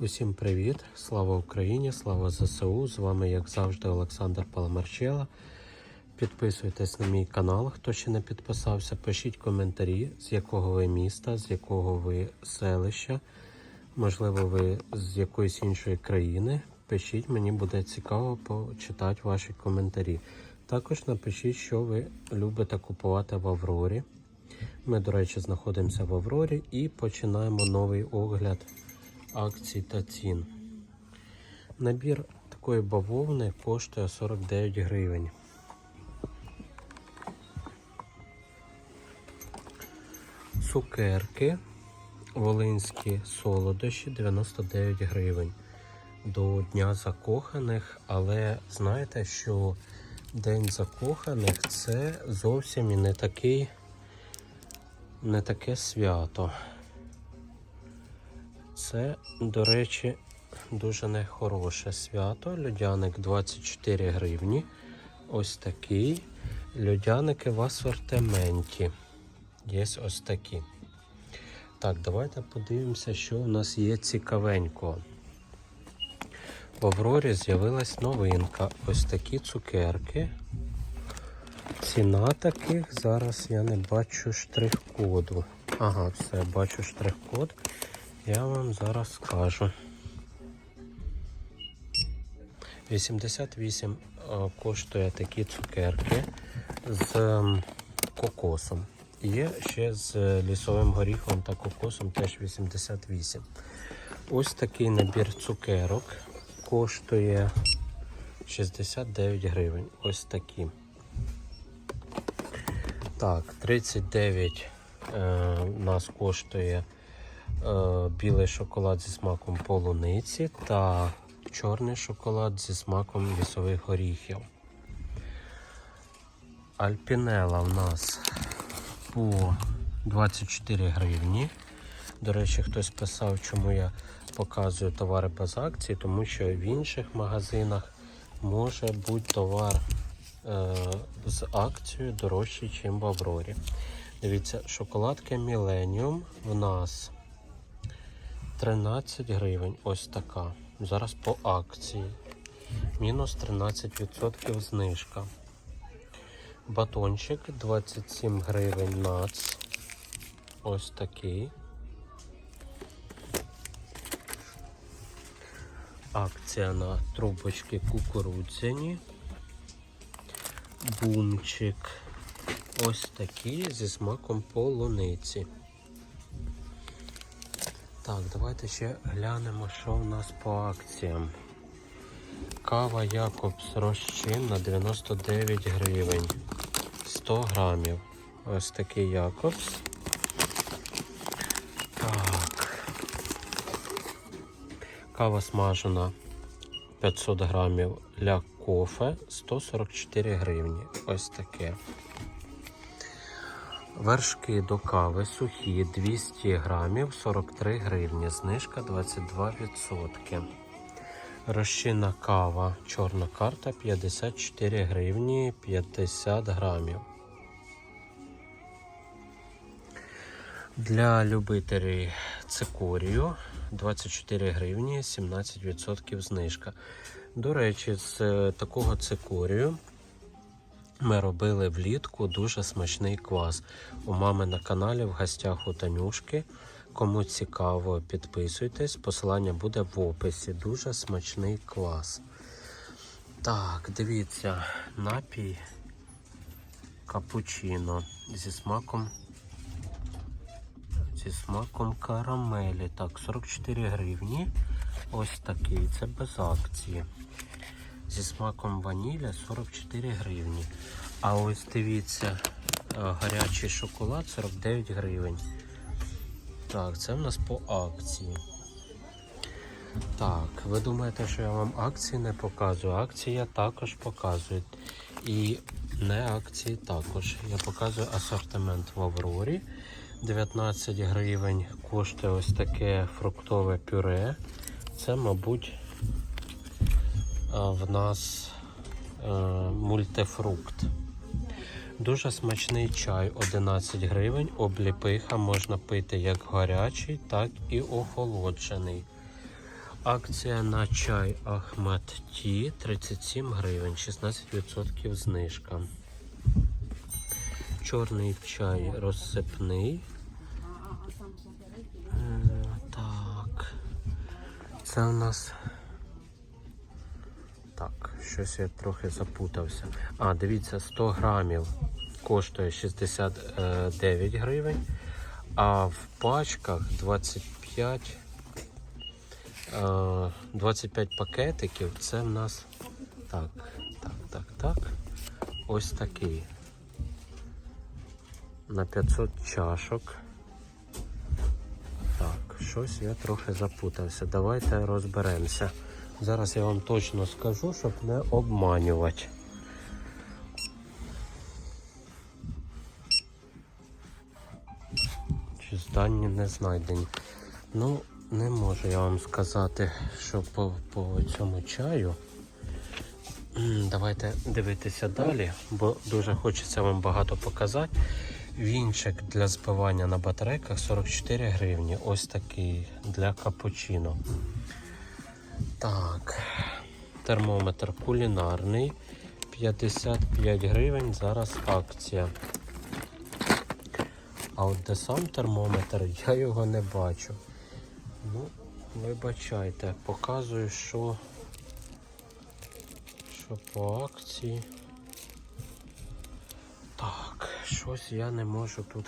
Усім привіт! Слава Україні! Слава ЗСУ! З вами, як завжди, Олександр Паламарчела. Підписуйтесь на мій канал, хто ще не підписався. Пишіть коментарі, з якого ви міста, з якого ви селища. Можливо, ви з якоїсь іншої країни. Пишіть, мені буде цікаво почитати ваші коментарі. Також напишіть, що ви любите купувати в Аврорі. Ми, до речі, знаходимося в Аврорі і починаємо новий огляд акцій та цін. Набір такої бавовни коштує 49 гривень. Цукерки волинські солодощі 99 гривень до Дня закоханих, але знаєте, що День закоханих це зовсім і не такий, не таке свято. Це, до речі, дуже нехороше свято. Льодяник 24 гривні. Ось такий. Льодяники в асортименті. Є ось такі. Так, давайте подивимося, що у нас є цікавенького. В Аврорі з'явилась новинка. Ось такі цукерки. Ціна таких, зараз я не бачу штрих-коду. Ага, все, бачу штрих-код. Я вам зараз скажу. 88 е, коштує такі цукерки з ем, кокосом. Є ще з лісовим горіхом та кокосом теж 88. Ось такий набір цукерок коштує 69 гривень. Ось такі. Так, 39 е, нас коштує е, білий шоколад зі смаком полуниці та чорний шоколад зі смаком лісових горіхів. Альпінела у нас по 24 гривні. До речі, хтось писав, чому я показую товари без акції, тому що в інших магазинах може бути товар е, з акцією дорожчий, ніж в Аврорі. Дивіться, шоколадка Millennium в нас 13 гривень. Ось така. Зараз по акції. Мінус 13% знижка. Батончик 27 гривень нац. Ось такий. Акція на трубочки кукурудзяні. Бумчик. Ось такий зі смаком полуниці. Так, давайте ще глянемо, що в нас по акціям. Кава Якобс розчин на 99 гривень. 100 грамів. Ось такий Якобс. Так. Кава смажена 500 грамів для кофе 144 гривні. Ось таке. Вершки до кави сухі 200 грамів 43 гривні. Знижка 22%. Розчинна кава, чорна карта 54 гривні 50 грамів. Для любителів цикорію 24 гривні 17% знижка. До речі, з такого цикорію ми робили влітку дуже смачний квас. У мами на каналі в гостях у Танюшки. Кому цікаво, підписуйтесь. Посилання буде в описі. Дуже смачний квас. Так, дивіться, напій капучино зі смаком. Зі смаком карамелі. Так, 44 гривні. Ось такий. Це без акції. Зі смаком ваніля 44 гривні. А ось дивіться, е, гарячий шоколад 49 гривень. Так, це в нас по акції. Так, ви думаєте, що я вам акції не показую? Акції я також показую. І не акції також. Я показую асортимент в Аврорі. 19 гривень коштує ось таке фруктове пюре. Це, мабуть, в нас е, мультифрукт. Дуже смачний чай 11 гривень. Обліпиха можна пити як гарячий, так і охолоджений. Акція на чай Ахмат Ті 37 гривень, 16% знижка. Чорний чай розсипний. Е, Так. Це у нас. Щось я трохи запутався. А, дивіться, 100 грамів коштує 69 гривень, а в пачках 25, е, 25 пакетиків. Це в нас так, так, так, так. Ось такий. На 500 чашок. Так, щось я трохи запутався. Давайте розберемося. Зараз я вам точно скажу, щоб не обманювати. Чи дані не знайдені. Ну, не можу я вам сказати, що по, по цьому чаю. Давайте дивитися далі, бо дуже хочеться вам багато показати. Вінчик для збивання на батарейках 44 гривні. Ось такий для капучино. Так, термометр кулінарний 55 гривень. Зараз акція. А от де сам термометр, я його не бачу. Ну, вибачайте, показую, що, що по акції. Так, щось я не можу тут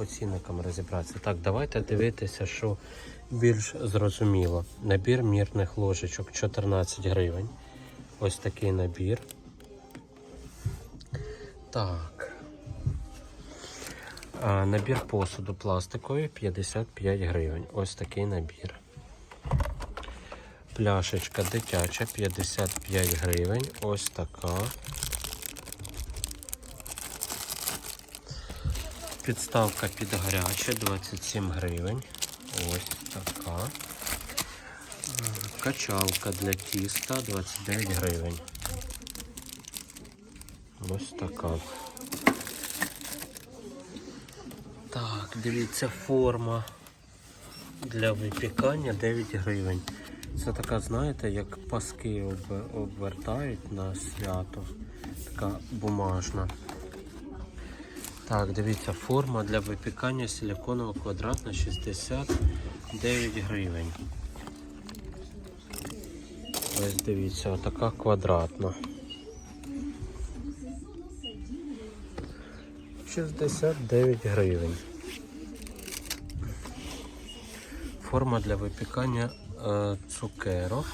по розібратися. Так, давайте дивитися, що більш зрозуміло. Набір мірних ложечок 14 гривень. Ось такий набір. Так. А, набір посуду пластиковий 55 гривень. Ось такий набір. Пляшечка дитяча 55 гривень. Ось така. Підставка під гаряче 27 гривень. Ось така. Качалка для тіста 29 гривень. Ось така. Так, дивіться, форма для випікання 9 гривень. Це така, знаєте, як паски обвертають на свято. Така бумажна. Так, дивіться, форма для випікання силиконова квадратна 69 гривень. Ось дивіться, отака квадратна. 69 гривень. Форма для випікання е, цукерок.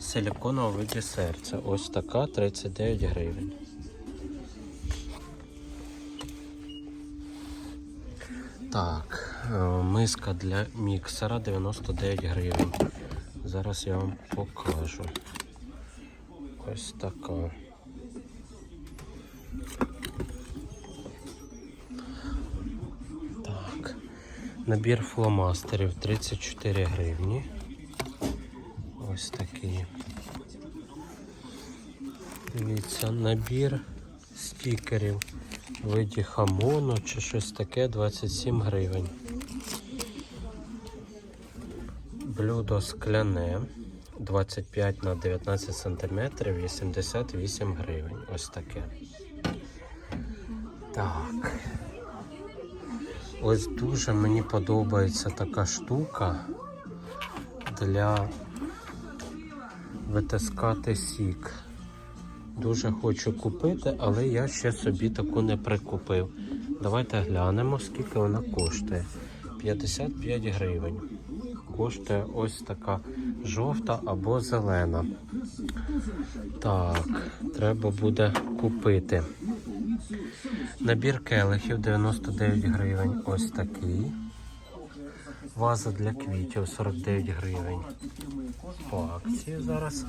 Силиконова в виді серця. Ось така 39 гривень. Так, е, миска для міксера 99 гривень. Зараз я вам покажу. Ось така. Так. Набір фломастерів 34 гривні. Ось такий. Дивіться, набір стікерів виді хамону чи щось таке 27 гривень. Блюдо скляне 25 на 19 см 88 гривень. Ось таке. Так. Ось дуже мені подобається така штука для витискати сік. Дуже хочу купити, але я ще собі таку не прикупив. Давайте глянемо, скільки вона коштує. 55 гривень. Коштує ось така жовта або зелена. Так, треба буде купити. Набір келихів 99 гривень. Ось такий. Ваза для квітів 49 гривень. По акції зараз.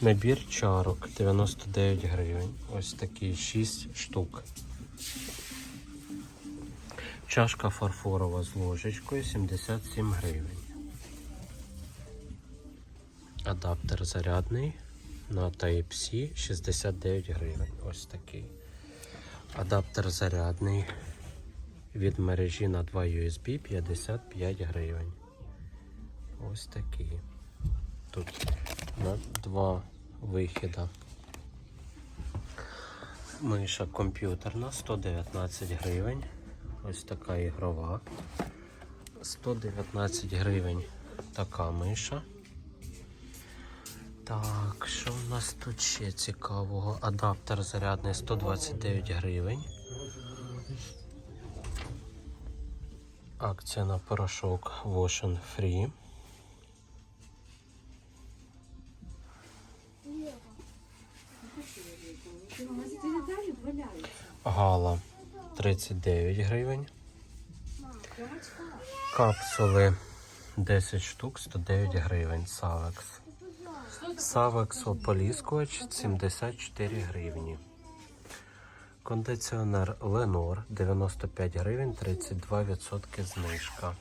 Набір чарок 99 гривень. Ось такий 6 штук. Чашка фарфорова з ложечкою 77 гривень. Адаптер зарядний на Type-C 69 гривень. Ось такий. Адаптер зарядний від мережі на 2 USB 55 гривень. Ось такий. тут на два вихіда. Миша комп'ютерна 119 гривень. Ось така ігрова. 119 гривень така миша. Так, що в нас тут ще цікавого? Адаптер зарядний 129 гривень. Акція на порошок Wash Free. Гала 39 гривень. Капсули 10 штук 109 гривень. Савекс. Савекс ополіскувач 74 гривні. Кондиціонер Ленор 95 гривень, 32% знижка.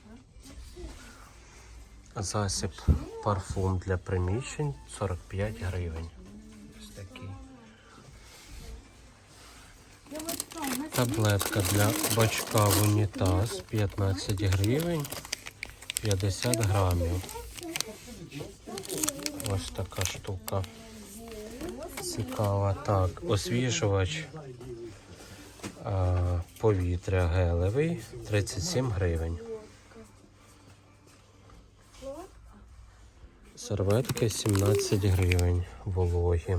Засіб парфум для приміщень 45 гривень. Ось такий. Таблетка для бачка в унітаз 15 гривень 50 грамів. Ось така штука. Цікава. Так, освіжувач повітря гелевий 37 гривень. Серветки 17 гривень вологі.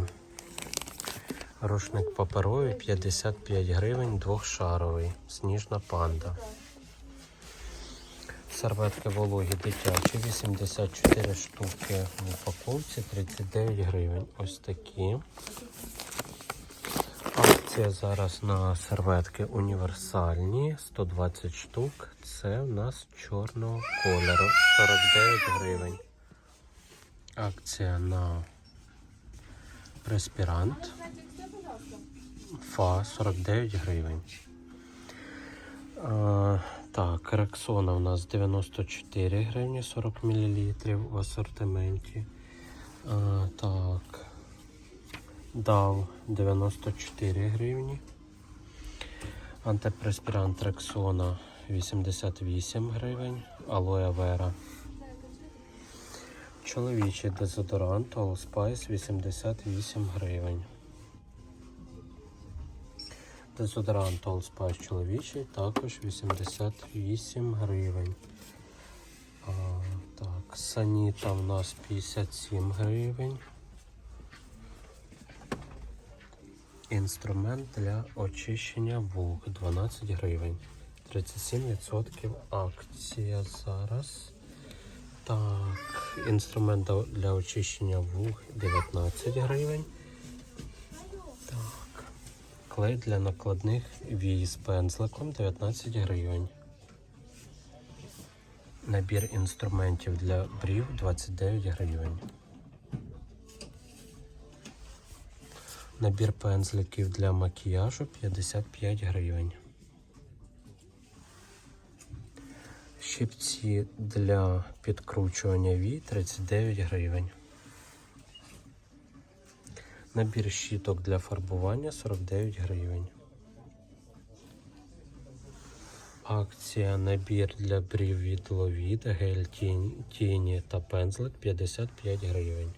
Рушник паперовий 55 гривень, двохшаровий. Сніжна панда. Серветки вологі дитячі 84 штуки в упаковці 39 гривень. Ось такі. Акція зараз на серветки універсальні 120 штук. Це в нас чорного кольору 49 гривень. Акція на респірант. Фа 49 гривень. А, так, Рексона у нас 94 гривні 40 мл в асортименті. А, так. Дав 94 гривні. Антипреспірант Рексона 88 гривень. Алоe Vera. Чоловічий дезодорант All Spice 88 гривень. Дезодорант All Spice чоловічий також 88 гривень. А, так, Саніта в нас 57 гривень. Інструмент для очищення вух 12 гривень. 37% акція зараз. Так, інструмент для очищення вух 19 гривень. Так. Клей для накладних вій з пензликом 19 гривень. Набір інструментів для брів 29 гривень. Набір пензликів для макіяжу 55 гривень. Щипці для підкручування вій 39 гривень. Набір щіток для фарбування 49 гривень. Акція набір для брів від Ловід, гель тіні та пензлик 55 гривень.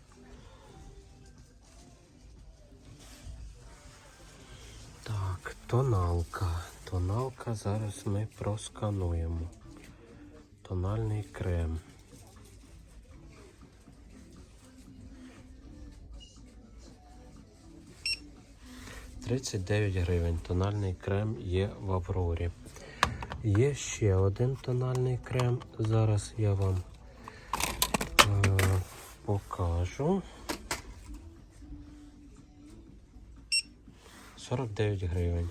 Так, тоналка. Тоналка зараз ми проскануємо. Тональний крем. Тридцять дев'ять гривень. Тональний крем є в Аврорі. Є ще один тональний крем. Зараз я вам е, покажу. 49 гривень.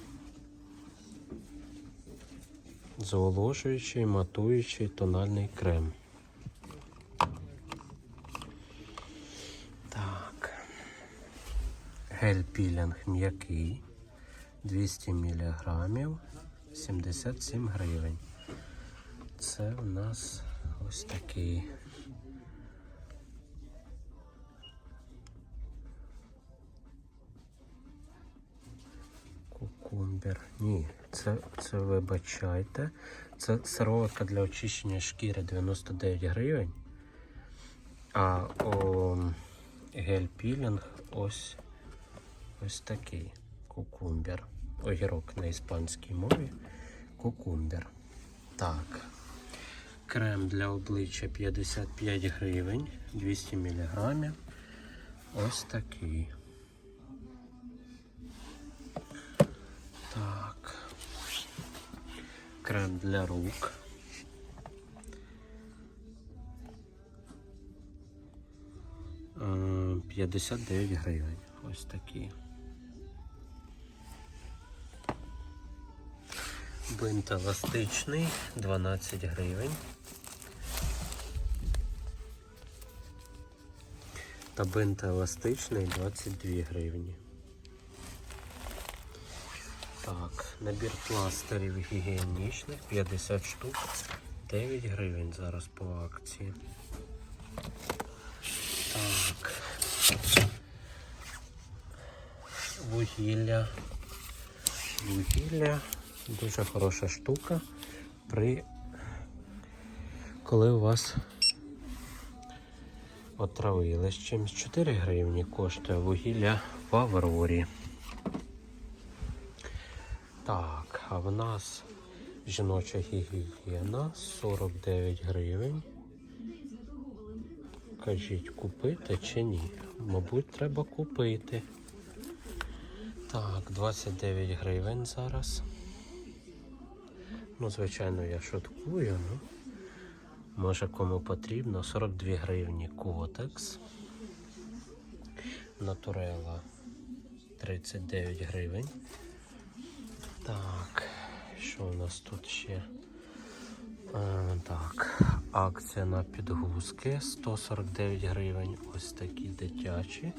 Зволожуючий, матуючий тональний крем. Так. Гель пілінг м'який. 200 мг. 77 гривень. Це у нас ось такий. Кукумбер. Ні, це, це вибачайте. Це сироватка для очищення шкіри 99 гривень. А о, гель-пілінг ось ось такий кукумбер. Огірок на іспанській мові. Кукумбер. Так. Крем для обличчя 55 гривень, 200 мг. Ось такий. Так. Крем для рук. Е, 59 гривень. Ось такий. Бинт еластичний 12 гривень. Та бинт еластичний 22 гривні. Так, набір пластирів гігієнічних 50 штук, 9 гривень зараз по акції. Так. Вугілля. Вугілля. Дуже хороша штука. При коли у вас отравили з чимось 4 гривні коштує вугілля в Аврорі. Так, а в нас жіноча гігієна 49 гривень. Кажіть, купити чи ні? Мабуть, треба купити. Так, 29 гривень зараз. Ну, звичайно, я шуткую, ну. Може кому потрібно. 42 гривні котекс. Натурела 39 гривень. Так, що у нас тут ще? А, так, акція на підгузки 149 гривень. Ось такі дитячі.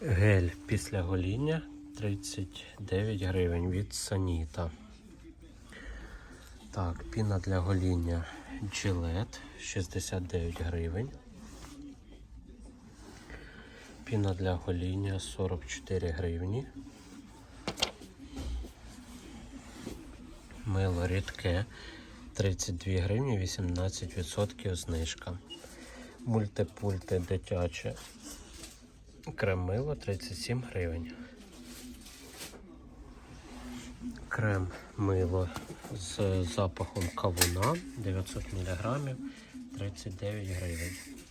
Гель після гоління 39 гривень від Саніта. Так, піна для гоління Gillette 69 гривень. Піна для гоління 44 гривні. Мило рідке 32 гривні, 18% знижка. Мультипульти дитяче. Крем мило 37 гривень. Крем мило з запахом кавуна 900 мг 39 гривень.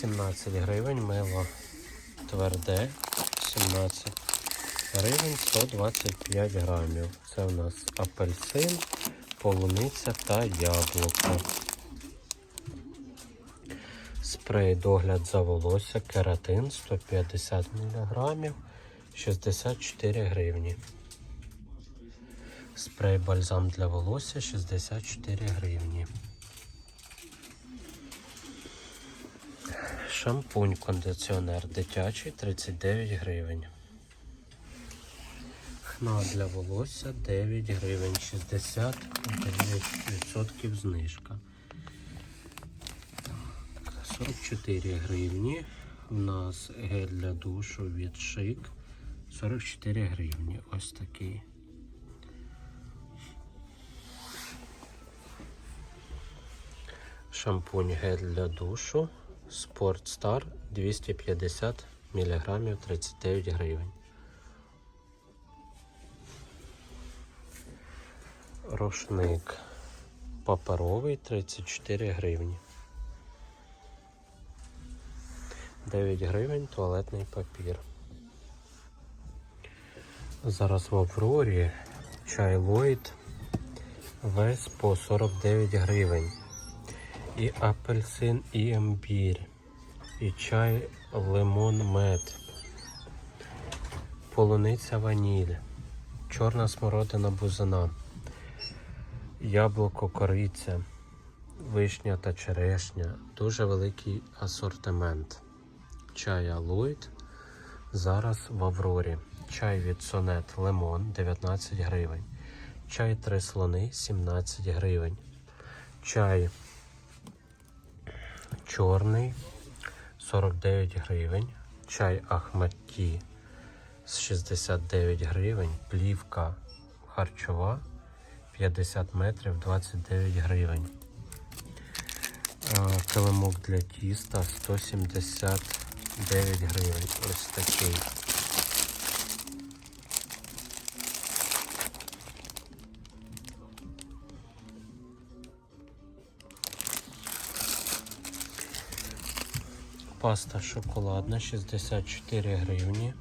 17 гривень мило тверде, 17 гривень 125 грамів. Це у нас апельсин, полуниця та яблуко. Спрей догляд за волосся, кератин 150 мг 64 гривні. Спрей бальзам для волосся 64 гривні. Шампунь кондиціонер дитячий 39 гривень. Хна для волосся 9 гривень 69% знижка. 44 гривні. У нас гель для душу від шик 44 гривні. Ось такий. Шампунь гель для душу Sport Star 250 мг 39 гривень. Рушник паперовий 34 гривні. 9 гривень туалетний папір. Зараз в Аврорі чай Ллойд весь по 49 гривень. І апельсин, і імбір, і чай лимон мед, полуниця ваніль, чорна смородина бузина, яблуко кориця, вишня та черешня. Дуже великий асортимент. Чай Алоїд зараз в Аврорі. Чай від Сонет Лимон 19 гривень. Чай три слони 17 гривень. Чай чорний 49 гривень. Чай Ахматті з 69 гривень. Плівка харчова 50 метрів 29 гривень. Е, Килимок для тіста 179 гривень. Ось такий. Паста шоколадна 64 гривні.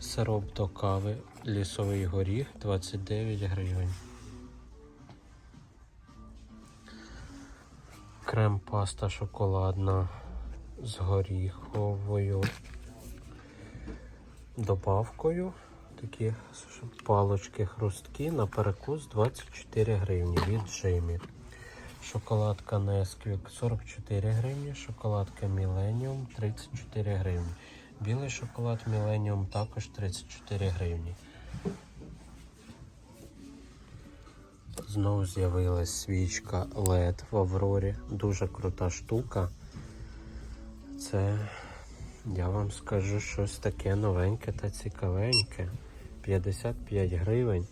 Сироп до кави лісовий горіх 29 гривень. Крем паста шоколадна з горіховою добавкою. Такі палочки хрусткі на перекус 24 гривні від Джимі. Шоколадка Nesquik 44 гривні, шоколадка Millennium 34 гривні. Білий шоколад Millennium також 34 гривні. Знову з'явилась свічка LED в Аврорі. Дуже крута штука. Це, я вам скажу, щось таке новеньке та цікавеньке. 55 гривень.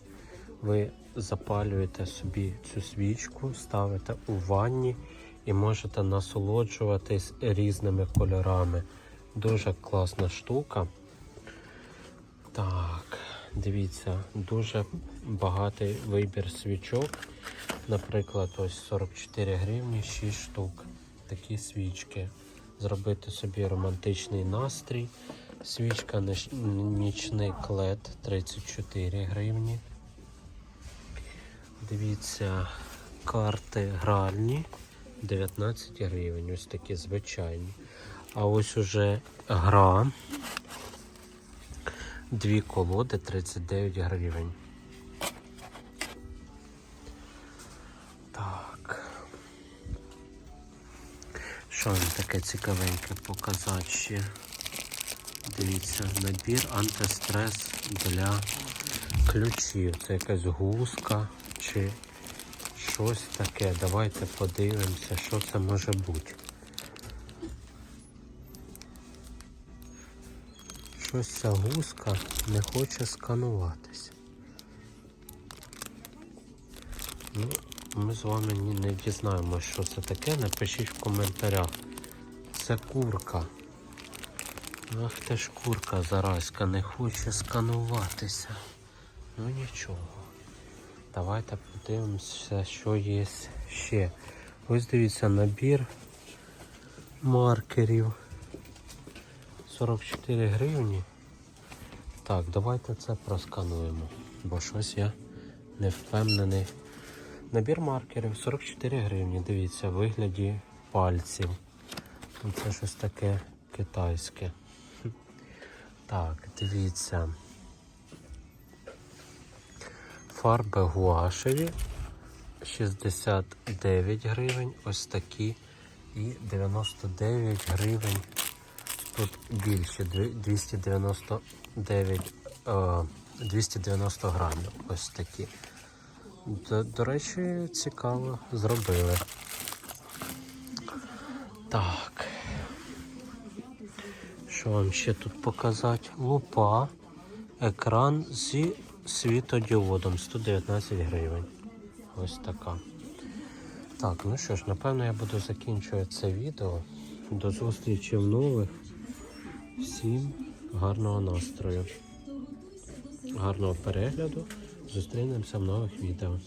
Ви запалюєте собі цю свічку, ставите у ванні і можете насолоджуватись різними кольорами. Дуже класна штука. Так, дивіться, дуже багатий вибір свічок. Наприклад, ось 44 гривні, 6 штук. Такі свічки. Зробити собі романтичний настрій. Свічка нічний клет 34 гривні. Дивіться, карти гральні 19 гривень. Ось такі звичайні. А ось уже гра. Дві колоди 39 гривень. Так. Що вам таке цікавеньке показати ще? Дивіться, набір антистрес для ключів. Це якась гузка чи щось таке. Давайте подивимося, що це може бути. Щось ця гузка не хоче скануватися. Ну, ми з вами не дізнаємося, що це таке. Напишіть в коментарях. Це курка. Ах ти ж курка заразька не хоче скануватися. Ну нічого. Давайте подивимося, що є ще. Ось дивіться набір маркерів. 44 гривні. Так, давайте це проскануємо, бо щось я не впевнений. Набір маркерів 44 гривні. Дивіться, в вигляді пальців. Це щось таке китайське. Так, дивіться. Фарби гуашеві 69 гривень, ось такі. І 99 гривень. Тут більше 299, е, 290 грамів. Ось такі. До, до речі, цікаво зробили. Так. Що вам ще тут показати? Лупа, екран зі світодіодом 119 гривень. Ось така. Так, ну що ж, напевно, я буду закінчувати це відео. До зустрічі в нових. Всім гарного настрою, гарного перегляду. Зустрінемося в нових відео.